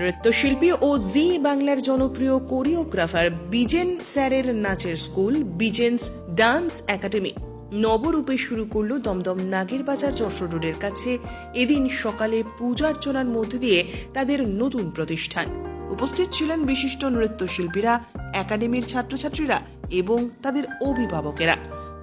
নৃত্যশিল্পী ও জি বাংলার জনপ্রিয় কোরিওগ্রাফার বিজেন স্যারের নাচের স্কুল বিজেন্স ডান্স একাডেমি। নবরূপে শুরু করল দমদম নাগের বাজার যশোর রোডের কাছে। এদিন সকালে পূজার্চনার মধ্যে দিয়ে তাদের নতুন প্রতিষ্ঠান। উপস্থিত ছিলেন বিশিষ্ট নৃত্যশিল্পীরা, একাডেমির ছাত্রছাত্রীরা এবং তাদের অভিভাবকেরা।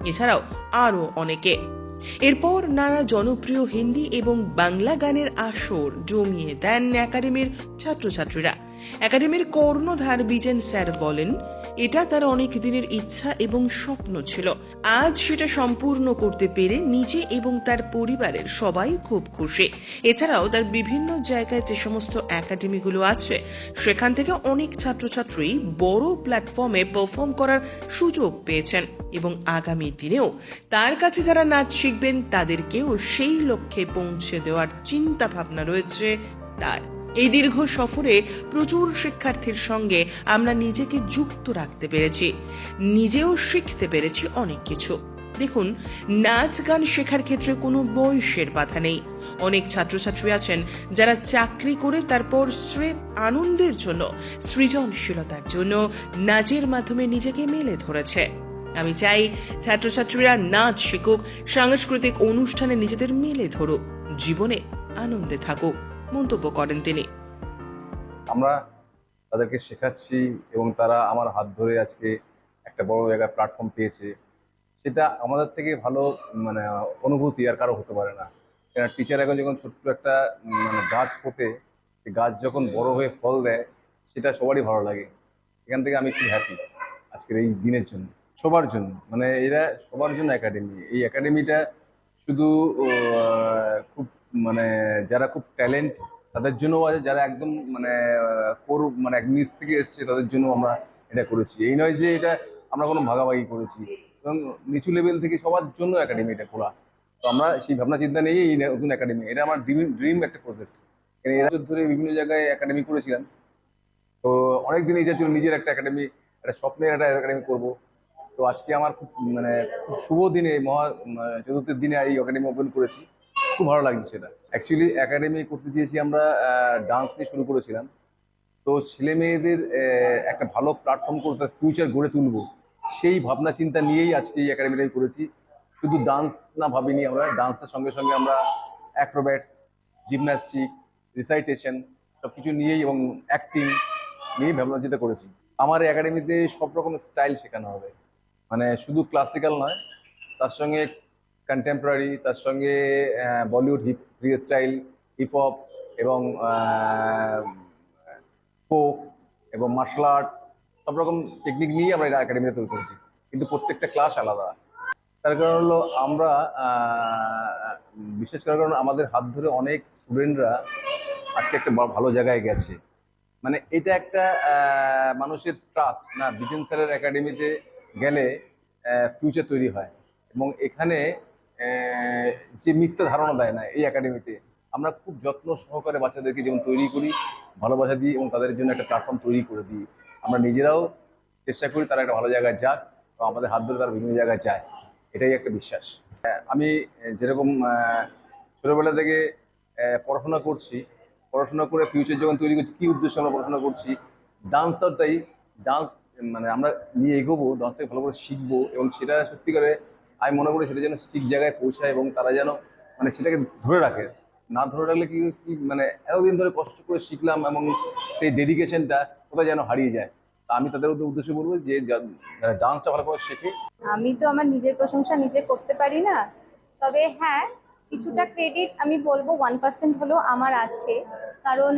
এছাড়াও আরও অনেকে। এরপর নানা জনপ্রিয় হিন্দি এবং বাংলা গানের আসর জমিয়ে দেন একাডেমির ছাত্রছাত্রীরা। একাডেমির কর্ণধার বিজেন স্যার বলেন, এটা তার অনেক দিনের ইচ্ছা এবং স্বপ্ন ছিল। আজ সেটা সম্পূর্ণ করতে পেরে নিজে এবং তার পরিবারের সবাই খুব খুশি। এছাড়াও তার বিভিন্ন জায়গায় যে সমস্ত একাডেমিগুলো আছে, সেখান থেকে অনেক ছাত্রছাত্রী বড় প্ল্যাটফর্মে পারফর্ম করার সুযোগ পেয়েছেন এবং আগামী দিনেও তার কাছে যারা নাচ শিখবেন, তাদেরকেও সেই লক্ষ্যে পৌঁছে দেওয়ার চিন্তা ভাবনা রয়েছে তার। এই দীর্ঘ সফরে প্রচুর শিক্ষার্থীর সঙ্গে আমরা নিজেকে যুক্ত রাখতে পেরেছি। নিজেও শিখতে পেরেছি অনেক কিছু। দেখুন, নাচ গান শেখার ক্ষেত্রে কোনো বয়সের বাধা নেই। অনেক ছাত্রছাত্রী আছেন যারা চাকরি করে তারপর স্রেফ আনন্দের জন্য, সৃজনশীলতার জন্য নাচের মাধ্যমে নিজেকে মেলে ধরেছে। আমি চাই ছাত্রছাত্রীরা নাচ শিখুক, সাংস্কৃতিক অনুষ্ঠানে নিজেদের মেলে ধরুক, জীবনে আনন্দে থাকুক। মন্তব্য করেন তিনি। আমরা তাদেরকে শেখাচ্ছি এবং তারা আমার হাত ধরে আজকে একটা বড় জায়গায় প্ল্যাটফর্ম পেয়েছে। সেটা আমাদের থেকে ভালো মানে অনুভূতি আর কারও হতে পারে না। কেন টিচার এখন যখন ছোট্ট একটা মানে গাছ পোতে গাছ যখন বড় হয়ে ফল দেয়, সেটা সবারই ভালো লাগে। সেখান থেকে আমি খুব হ্যাপি আজকের এই দিনের জন্য, সবার জন্য। মানে এরা সবার জন্য একাডেমি এই একাডেমিটা শুধু খুব মানে যারা খুব ট্যালেন্ট তাদের জন্য আছে যারা একদম মানে আহ, কোর মানে এক নিচ থেকে এসছে তাদের জন্য আমরা এটা করেছি। এই নয় যে এটা আমরা কোনো ভাগাভাগি করেছি। এবং নিচু লেভেল থেকে সবার জন্য একাডেমি এটা খোলা। তো আমরা সেই ভাবনা চিন্তা নিয়েই এই নতুন একাডেমি এটা আমার ড্রিম একটা প্রজেক্ট এরা ধরে বিভিন্ন জায়গায় একাডেমি করেছিলাম। তো অনেক দিন ইচ্ছা ছিল নিজের একটা একাডেমি একটা স্বপ্নের একটা একাডেমি করব। তো আজকে আমার খুব মানে খুব শুভ দিনে মহা চতুর্থের দিনে এই একাডেমি ওপেন করেছি। খুব ভালো লাগছে সেটা। অ্যাকচুয়ালি একাডেমি করতে চেয়েছি আমরা ডান্স নিয়ে শুরু করেছিলাম। তো ছেলে মেয়েদের একটা ভালো প্ল্যাটফর্ম করতে ফিউচার গড়ে তুলবো, সেই ভাবনা চিন্তা নিয়েই আজকে এই একাডেমিটাই করেছি। শুধু ডান্স না ভাবিনি আমরা ডান্সের সঙ্গে সঙ্গে আমরা অ্যাক্রোব্যাটস জিমন্যাস্টিক রিসাইটেশন সব কিছু নিয়েই এবং অ্যাক্টিং নিয়েই ভাবনা চিন্তা করেছি। আমার একাডেমিতে সব রকমের স্টাইল শেখানো হবে। মানে শুধু ক্লাসিক্যাল নয়, তার সঙ্গে কন্টেম্পোরারি তার সঙ্গে Bollywood hip free style hip hop এবং ফোক এবং মার্শাল আর্ট সব রকম টেকনিক নিয়েই আমরা এটা একাডেমিতে তৈরি করেছি। কিন্তু প্রত্যেকটা ক্লাস আলাদা। তার কারণ হলো আমরা বিশেষ করে কারণ আমাদের হাত ধরে অনেক স্টুডেন্টরা আজকে একটা ভালো জায়গায় গেছে। মানে এটা একটা মানুষের ট্রাস্ট না, বিজেন স্যারের একাডেমিতে গেলে ফিউচার তৈরি হয়। এবং এখানে যে মিথ্যা ধারণা দেয় না এই একাডেমিতে আমরা খুব যত্ন সহকারে বাচ্চাদেরকে যেমন তৈরি করি ভালোবাসা দিই এবং তাদের জন্য একটা প্ল্যাটফর্ম তৈরি করে দিই। আমরা নিজেরাও চেষ্টা করি তারা একটা ভালো জায়গায় যাক এবং আমাদের হাত ধরে তারা বিভিন্ন জায়গায় যায়। এটাই একটা বিশ্বাস। আমি যেরকম ছোটবেলা থেকে পড়াশোনা করছি, পড়াশোনা করে ফিউচার যখন তৈরি করছি, কি উদ্দেশ্যে আমরা পড়াশোনা করছি ডান্সটাও তাই। ডান্স মানে আমরা নিয়ে এগোবো ডান্সটাকে ভালো করে শিখব এবং সেটা সত্যিকারে আমি মনে করি সেটা যেন ঠিক জায়গায় পৌঁছায় এবং তারা যেন মানে সেটাকে ধরে রাখে। না ধরে রাখলে কি মানে এতদিন ধরে কষ্ট করে শিখলাম এবং সেই ডেডিকেশনটা কোথায় যেন হারিয়ে যায়। তা আমি তাদের উদ্দেশ্যে বলব যে ডান্সটা ভালো করে শেখে। আমি তো আমার নিজের প্রশংসা নিজে করতে পারি না। তবে হ্যাঁ কিছুটা ক্রেডিট আমি বলব ওয়ান পার্সেন্ট হলেও আমার আছে। কারণ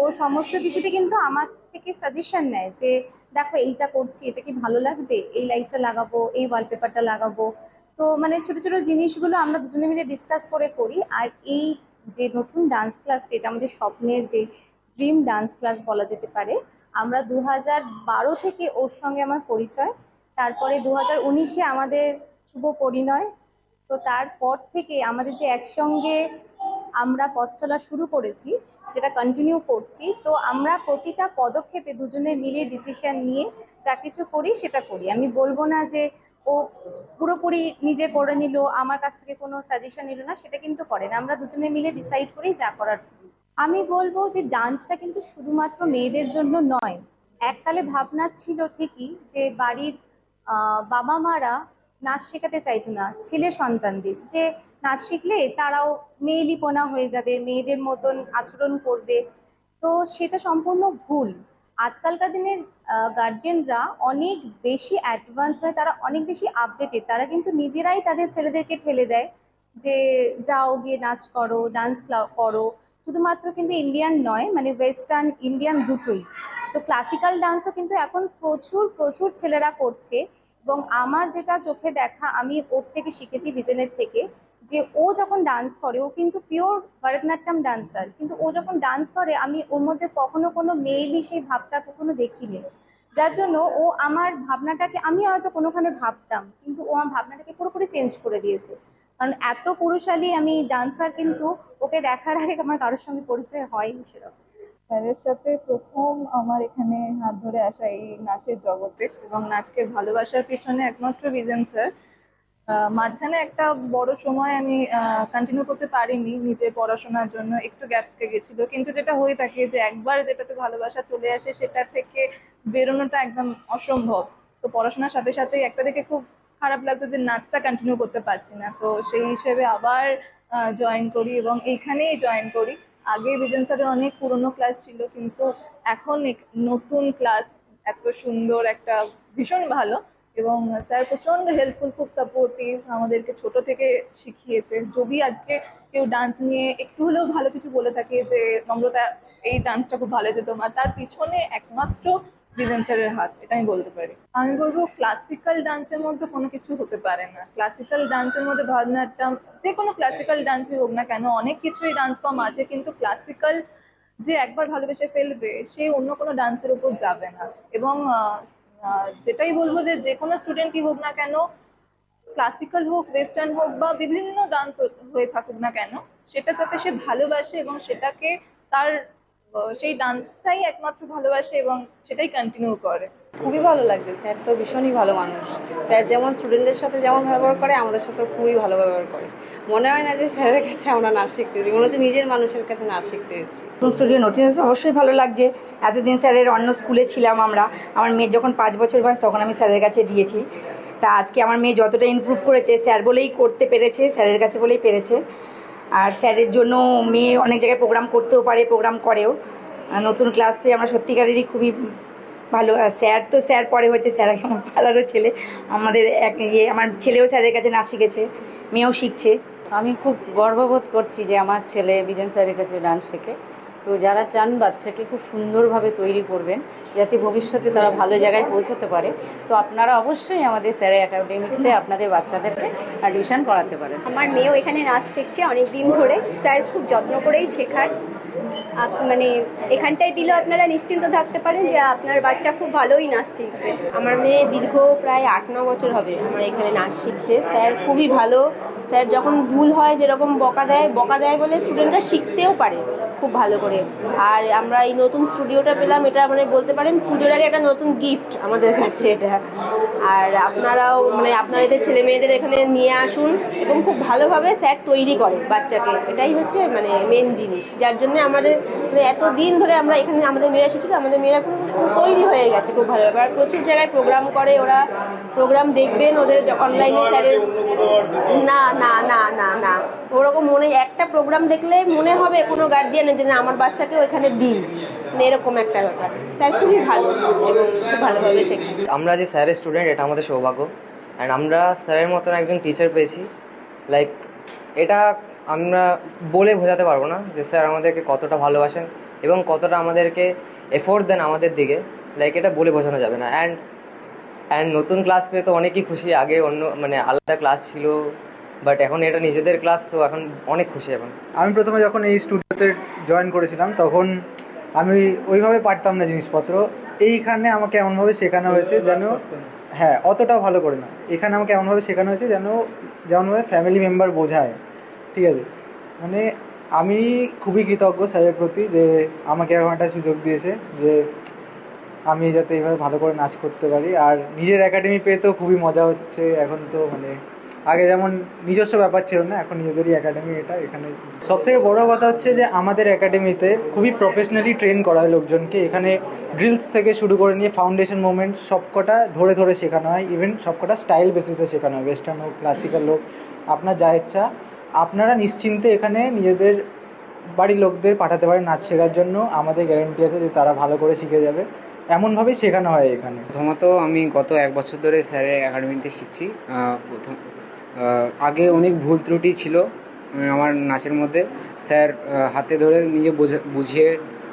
ও সমস্ত কিছুতে কিন্তু আমার থেকে সাজেশন নেয় যে, দেখো, এইটা করছি, এটা কি ভালো লাগবে? এই লাইটটা লাগাবো, এই ওয়ালপেপারটা লাগাবো। তো মানে ছোট ছোট জিনিসগুলো আমরা দুজনে মিলে ডিসকাস করে করি। আর এই যে নতুন ডান্স ক্লাসটা এটা আমাদের স্বপ্নের যে ড্রিম ডান্স ক্লাস বলা যেতে পারে, আমরা দু বারো থেকে ওর সঙ্গে আমার পরিচয়। তারপরে দু হাজার উনিশে আমাদের শুভ পরিণয়। তো তারপর থেকে আমাদের যে একসঙ্গে আমরা পথ চলা শুরু করেছি, যেটা কন্টিনিউ করছি, তো আমরা প্রতিটা পদক্ষেপে দুজনে মিলে ডিসিশন নিয়ে যা কিছু করি সেটা করি। আমি বলব না যে ও পুরোপুরি নিজে করে নিল, আমার কাছ থেকে কোনো সাজেশন নিল না, সেটা কিন্তু করে না। আমরা দুজনে মিলে ডিসাইড করি যা করার। আমি বলব যে ডান্সটা কিন্তু শুধুমাত্র মেয়েদের জন্য নয়, এককালে ভাবনা ছিল ঠিকই যে বাড়ির বাবা মারা নাচ শেখাতে চাইতো না, ছেলে সন্তানদের। যে নাচ শিখলে তারাও মেয়েলিপনা হয়ে যাবে, মেয়েদের মতন আচরণ করবে। তো সেটা সম্পূর্ণ ভুল। আজকালকার দিনের গার্জেনরা অনেক বেশি অ্যাডভান্স মানে তারা অনেক বেশি আপডেটেড তারা কিন্তু নিজেরাই তাদের ছেলেদেরকে ঠেলে দেয় যে, যাও গিয়ে নাচ করো ডান্স করো। শুধুমাত্র কিন্তু ইন্ডিয়ান নয় মানে ওয়েস্টার্ন ইন্ডিয়ান দুটোই। তো ক্লাসিক্যাল ডান্সও কিন্তু এখন প্রচুর প্রচুর ছেলেরা করছে। এবং আমার যেটা চোখে দেখা, আমি ওর থেকে শিখেছি বিজেনের থেকে যে ও যখন ডান্স করে, ও কিন্তু পিওর ভরতনাট্যম ডান্সার কিন্তু ও যখন ডান্স করে, আমি ওর মধ্যে কখনো কোনো মেয়েলি সেই ভাবটা কখনো দেখিনি। যার জন্য ও আমার ভাবনাটাকে, আমি হয়তো কোনোখানে ভাবতাম, কিন্তু ও আমার ভাবনাটাকে পুরোপুরি চেঞ্জ করে দিয়েছে। কারণ এত পুরুষালী আমি ডান্সার কিন্তু ওকে দেখার আগে আমার কারোর সঙ্গে পরিচয় হয়নি সেরকম। স্যারের সাথে প্রথম আমার এখানে হাত ধরে আসা এই নাচের জগতে এবং নাচকে ভালোবাসার পিছনে একমাত্র বিজন স্যার মাঝখানে একটা বড় সময় আমি কন্টিনিউ করতে পারিনি নিজের পড়াশোনার জন্য, একটু গ্যাপ থেকে গেছিল। কিন্তু যেটা হয়ে থাকে যে একবার যেটাতে ভালোবাসা চলে আসে সেটা থেকে বেরোনোটা একদম অসম্ভব। তো পড়াশোনার সাথে সাথে একটা দেখে খুব খারাপ লাগতো যে নাচটা কন্টিনিউ করতে পারছি না। তো সেই হিসেবে আবার জয়েন করি এবং এইখানেই জয়েন করি। আগে বিজন স্যারের অনেক পুরনো ক্লাস ছিল, কিন্তু এখন নতুন ক্লাস, এত সুন্দর একটা, ভীষণ ভালো। এবং স্যার প্রচণ্ড হেল্পফুল খুব সাপোর্টিভ আমাদেরকে ছোট থেকে শিখিয়েছে। যদি আজকে কেউ ডান্স নিয়ে একটু হলেও ভালো কিছু বলে থাকে যে, নম্রতা, এই ডান্সটা খুব ভালো হয়েছে তোমার। তার পিছনে একমাত্র স্যারের হাত, এটা আমি বলতে পারি। আমি বলব ক্লাসিক্যাল ডান্সের মধ্যে কোনো কিছু হতে পারে না। ক্লাসিক্যাল ডান্সের মধ্যে ভারতনাট্যম যে কোনো ক্লাসিক্যাল ডান্সই হোক না কেন, অনেক কিছুই ডান্স ফর্ম আছে, কিন্তু ক্লাসিক্যাল যে একবার ভালোবেসে ফেলবে, সে অন্য কোনো ডান্সের উপর যাবে না। এবং যেটাই বলব যে যে কোনো স্টুডেন্টই হোক না কেন ক্লাসিক্যাল হোক ওয়েস্টার্ন হোক বা বিভিন্ন ডান্স হয়ে থাকুক না কেন, সেটা যাতে সে ভালোবাসে এবং সেটাকে তার সেই ডান্সটাই একমাত্র ভালোবাসে এবং সেটাই কন্টিনিউ করে। খুবই ভালো লাগছে। স্যার তো ভীষণই ভালো মানুষ। স্যার যেমন স্টুডেন্টদের সাথে যেমন ব্যবহার করে আমাদের সাথে খুবই ভালো ব্যবহার করে। মনে হয় না যে স্যারের কাছে আমরা নাচ শিখতে এসেছি। মনে হচ্ছে নিজের মানুষের কাছে নাচ শিখতে এসেছি। স্টুডিও নতুন অবশ্যই ভালো লাগছে। এতদিন স্যারের অন্য স্কুলে ছিলাম আমরা। আমার মেয়ের যখন পাঁচ বছর বয়স তখন আমি স্যারের কাছে দিয়েছি। তা আজকে আমার মেয়ে যতটা ইমপ্রুভ করেছে স্যার বলেই করতে পেরেছে স্যারের কাছে বলেই পেরেছে। আর স্যারের জন্য মেয়ে অনেক জায়গায় প্রোগ্রাম করতেও পারে প্রোগ্রাম করেও। নতুন ক্লাস পেয়ে আমরা সত্যিকারেরই খুবই ভালো। স্যার তো স্যার পরে হয়েছে, স্যার আমার পালারও ছেলে। আমাদের এক ইয়ে আমার ছেলেও স্যারের কাছে নাচ শিখেছে, মেয়েও শিখছে। আমি খুব গর্ববোধ করছি যে আমার ছেলে বিজন স্যারের কাছে ডান্স শেখে। তো যারা চান বাচ্চাকে খুব সুন্দরভাবে তৈরি করবেন যাতে ভবিষ্যতে তারা ভালো জায়গায় পৌঁছতে পারে তো আপনারা অবশ্যই আমাদের স্যারের একাডেমিতে আপনাদের বাচ্চাদেরকে অ্যাডমিশন করাতে পারেন। আমার মেয়েও এখানে নাচ শিখছে অনেক দিন ধরে। স্যার খুব যত্ন করেই শেখায়। আপ- মানে এখানটায় দিলে আপনারা নিশ্চিন্ত থাকতে পারেন যে আপনার বাচ্চা খুব ভালোই নাচ শিখবে। আমার মেয়ে দীর্ঘ প্রায় আট ন বছর হবে আমার এখানে নাচ শিখছে। স্যার খুবই ভালো। স্যার, যখন ভুল হয়, যেরকম বকা দেয় বকা দেয় বলে স্টুডেন্টরা শিখতেও পারে খুব ভালো করে। আর আমরা এই নতুন স্টুডিওটা পেলাম, এটা মানে বলতে পারেন পুজোর আগে একটা নতুন গিফট আমাদের কাছে এটা। আর আপনারাও মানে আপনারা এদের ছেলে মেয়েদের এখানে নিয়ে আসুন এবং খুব ভালোভাবে স্যার তৈরি করে বাচ্চাকে। এটাই হচ্ছে মানে মেন জিনিস। যার জন্য আমাদের মানে এত দিন ধরে আমরা এখানে আমাদের মেয়েরা শিখছি আমাদের মেয়েরা তৈরি হয়ে গেছে খুব ভালোভাবে। আর প্রচুর জায়গায় প্রোগ্রাম করে ওরা। প্রোগ্রাম দেখবেন ওদের অনলাইনে স্যারের না না না না না। ওরকম মনে একটা প্রোগ্রাম দেখলে মনে হবে কোনো গার্জিয়ানের যে না আমার বাচ্চাকেও এখানে দিই। মানে এরকম একটা ব্যাপার। স্যার খুবই ভালো। এবং খুব ভালোভাবে শেখায় আমরা যে স্যারের স্টুডেন্ট এটা আমাদের সৌভাগ্য। অ্যান্ড আমরা স্যারের মতন একজন টিচার পেয়েছি। লাইক এটা আমরা বলে বোঝাতে পারব না যে স্যার আমাদেরকে কতটা ভালোবাসেন এবং কতটা আমাদেরকে এফোর্ট দেন আমাদের দিকে। লাইক এটা বলে বোঝানো যাবে না। অ্যান্ড অ্যান্ড নতুন ক্লাস পেয়ে তো অনেকই খুশি। আগে অন্য মানে আলাদা ক্লাস ছিল বাট এখন এটা নিজেদের ক্লাস তো এখন অনেক খুশি এখন। আমি প্রথমে যখন এই স্টুডিওতে জয়েন করেছিলাম তখন আমি ওইভাবে পারতাম না জিনিসপত্র। এইখানে আমাকে এমনভাবে শেখানো হয়েছে যেন হ্যাঁ। অতটাও ভালো করে না। এখানে আমাকে এমনভাবে শেখানো হয়েছে যেন যেমনভাবে ফ্যামিলি মেম্বার বোঝায়। ঠিক আছে? মানে আমি খুবই কৃতজ্ঞ স্যারের প্রতি যে আমাকে এরকম একটা সুযোগ দিয়েছে যে আমি যাতে এইভাবে ভালো করে নাচ করতে পারি। আর নিজের একাডেমি পেয়ে তো খুবই মজা হচ্ছে। এখন তো মানে আগে যেমন নিজস্ব ব্যাপার ছিল না, এখন নিজেদেরই একাডেমি এটা এখানে। সব থেকে বড় কথা হচ্ছে যে আমাদের একাডেমিতে খুবই প্রফেশনালি ট্রেন করা হয় লোকজনকে। এখানে ড্রিলস থেকে শুরু করে নিয়ে ফাউন্ডেশন মুভমেন্ট সবকটা ধরে ধরে শেখানো হয়। ইভেন সবকটা স্টাইল বেসিসে শেখানো হয়। ওয়েস্টার্ন হোক ক্লাসিক্যাল হোক, আপনার যা ইচ্ছা। আপনারা নিশ্চিন্তে এখানে নিজেদের বাড়ির লোকদের পাঠাতে পারেন নাচ শেখার জন্য। আমাদের গ্যারেন্টি আছে যে তারা ভালো করে শিখে যাবে। এমনভাবেই শেখানো হয় এখানে? প্রথমত আমি গত এক বছর ধরে স্যারের একাডেমিতে শিখছি। প্রথম আগে অনেক ভুল ত্রুটি ছিল আমার নাচের মধ্যে। স্যার হাতে ধরে নিজে বোঝা- বুঝিয়ে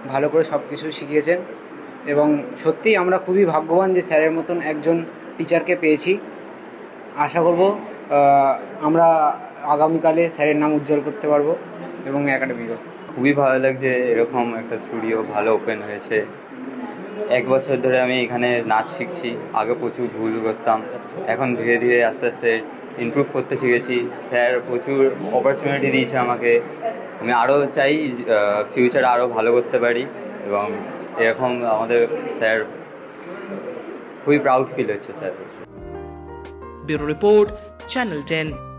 ভালো করে সব কিছু শিখিয়েছেন এবং সত্যিই আমরা খুবই ভাগ্যবান যে স্যারের মতন একজন টিচারকে পেয়েছি। আশা করব আমরা আগামীকালে স্যারের নাম উজ্জ্বল করতে পারব এবং একাডেমিরও খুবই ভালো লাগছে এরকম একটা স্টুডিও ভালো ওপেন হয়েছে। এক বছর ধরে আমি এখানে নাচ শিখছি, আগে প্রচুর ভুল করতাম, এখন ধীরে ধীরে আস্তে আস্তে ইমপ্রুভ করতে শিখেছি। স্যার প্রচুর অপরচুনিটি দিয়েছে আমাকে। আমি আরও চাই ফিউচারে আরও ভালো করতে পারি এবং এরকম আমাদের স্যার খুবই প্রাউড ফিল হচ্ছে sir. Bureau report, channel ten.